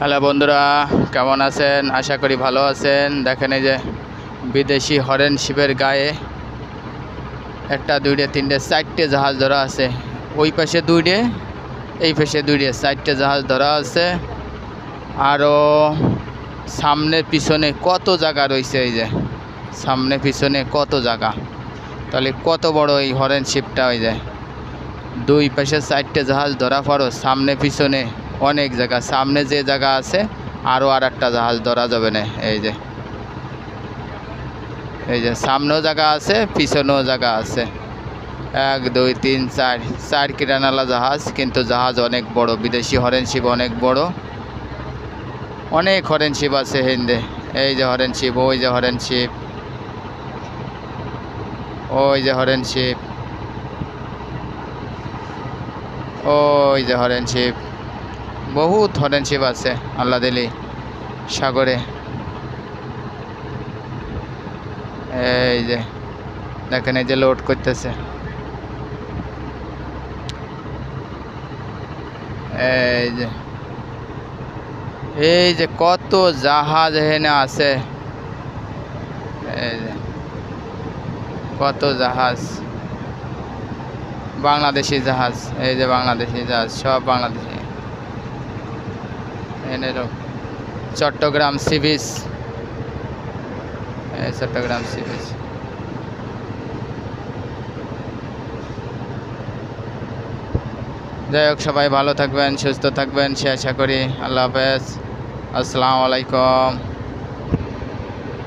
Hello বন্ধুরা, কেমন আছেন? আশা করি ভালো আছেন। দেখেন এই যে বিদেশি হরেন শিবের গায়ে একটা, দুইটে, তিনটে, চারটে জাহাজ ধরা আছে। ওই পাশে দুইটে, এই পাশে দুইটে, চারটে জাহাজ ধরা আছে। আরও সামনে পিছনে কত জায়গা রয়েছে এই যে? সামনে পিছনে কত জায়গা? তাহলে কত বড় এই হরেন শিপটা হয়ে যায় দুই পাশে চারটে জাহাজ ধরা পড়ো সামনে পিছনে অনেক জায়গা, সামনে যে জায়গা আছে আরও আর একটা জাহাজ ধরা যাবে না, এই যে। এই যে সামনেও জায়গা আছে, পিছনেও জায়গা আছে। এক, দুই, তিন, চার চার কিরানালা জাহাজ, কিন্তু জাহাজ অনেক বড়, বিদেশি হরেন শিব অনেক বড়। অনেক হরেন শিব আছে হিন্দে, এই যে হরেন শিব ওই যে হরেন শিব ওই যে হরেন শিব ওই যে হরেন শিব বহুত হরেন শিব আছে, আল্লাহ দিলি, সাগরে। এই যে, দেখেন এই যে লোড করতেছে। এই যে এই যে কত জাহাজ এখানে আছে। কত জাহাজ। বাংলাদেশি জাহাজ, এই যে বাংলাদেশি জাহাজ, সব বাংলাদেশি। এনে Chattogram sea beach Chattogram sea beach যাই হোক, সবাই ভালো থাকবেন, সুস্থ থাকবেন, সে আশা করি। আল্লাহ হাফেজ। আসসালামু আলাইকুম।